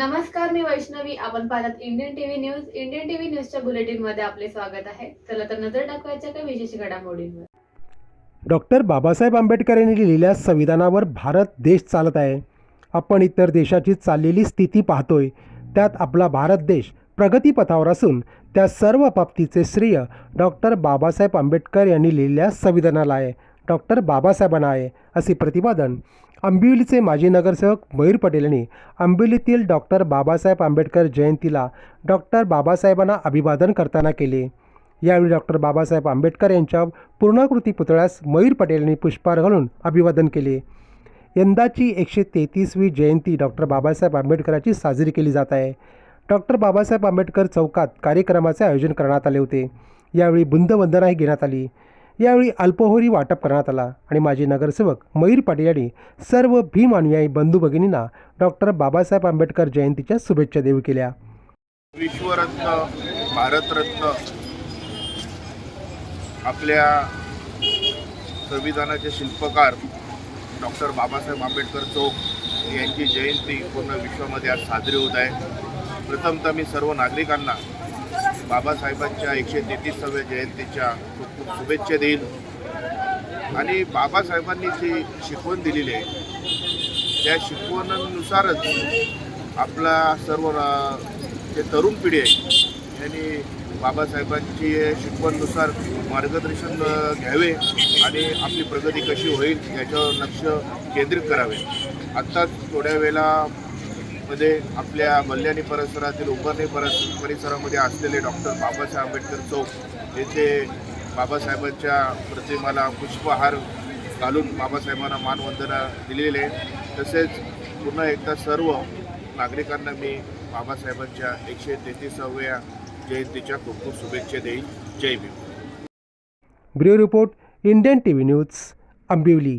नमस्कार मी वैष्णवी. आपण पाहतात Indian TV news Indian TV न्यूजच्या बुलेटिनमध्ये आपले स्वागत आहे. चला तर नजर टाकवायच्या काही विशेष घडामोडींवर. डॉक्टर बाबासाहेब आंबेडकर यांनी लिहिलेल्या संविधानावर भारत देश चालत आहे. आपण इतर देशाची चाललेली स्थिती पाहतोय. त्यात आपला भारत देश प्रगतीपथावर असून त्या सर्व बाबतीचे श्रेय डॉक्टर बाबासाहेब आंबेडकर यांनी लिहिलेल्या संविधानाला आहे. डॉक्टर बाबासाहेबांना आहे असे प्रतिपादन आंबिवलीचे माजी नगरसेवक मयूर पटेल यांनी आंबिवलीतील डॉक्टर बाबासाहेब आंबेडकर जयंतीला डॉक्टर बाबासाहेबांना अभिवादन करताना केले. यावेळी डॉक्टर बाबासाहेब आंबेडकर यांच्या पूर्णाकृती पुतळ्यास मयूर पटेल यांनी पुष्पहार घालून अभिवादन केले. यंदाची एकशे तेहतीसवी जयंती डॉक्टर बाबासाहेब आंबेडकरांची साजरी केली जात आहे. डॉक्टर बाबासाहेब आंबेडकर चौकात कार्यक्रमाचे आयोजन करण्यात आले होते. यावेळी बुंदवंदनाही घेण्यात आली. यावेळी अल्पहोरी वाटप करण्यात आला आणि माजी नगरसेवक मयूर पाटील यांनी सर्व भीम अनुयायी बंधू भगिनींना डॉक्टर बाबासाहेब आंबेडकर जयंतीच्या शुभेच्छा देऊ केल्या. विश्वरत्न भारतरत्न आपल्या संविधानाचे शिल्पकार डॉक्टर बाबासाहेब आंबेडकर चौक यांची जयंती पूर्ण विश्वामध्ये आज साजरी होत आहे. प्रथमतः मी सर्व नागरिकांना बाबासाहेबांच्या एकशे तेहतीसाव्या जयंतीच्या खूप खूप शुभेच्छा देईल आणि बाबासाहेबांनी जी शिकवण दिलेली आहे त्या शिकवणनुसारच आपला सर्व जे तरुण पिढी आहे यांनी बाबासाहेबांची शिकवणनुसार मार्गदर्शन घ्यावे आणि आपली प्रगती कशी होईल याच्यावर लक्ष केंद्रित करावे. आत्ताच थोड्या वेळेला मध्ये आपल्या मल्याणी परिसरातील उंबरणे परस परिसरामध्ये असलेले डॉक्टर बाबासाहेब आंबेडकर चौक येथे बाबासाहेबांच्या प्रतिमाला पुष्पहार घालून बाबासाहेबांना मानवंदना दिलेली आहे. तसेच पुन्हा एकदा सर्व नागरिकांना मी बाबासाहेबांच्या एकशे तेहतीसाव्या जयंतीच्या खूप खूप शुभेच्छा देईल जय Bhim. Bureau report Indian T V news Ambivli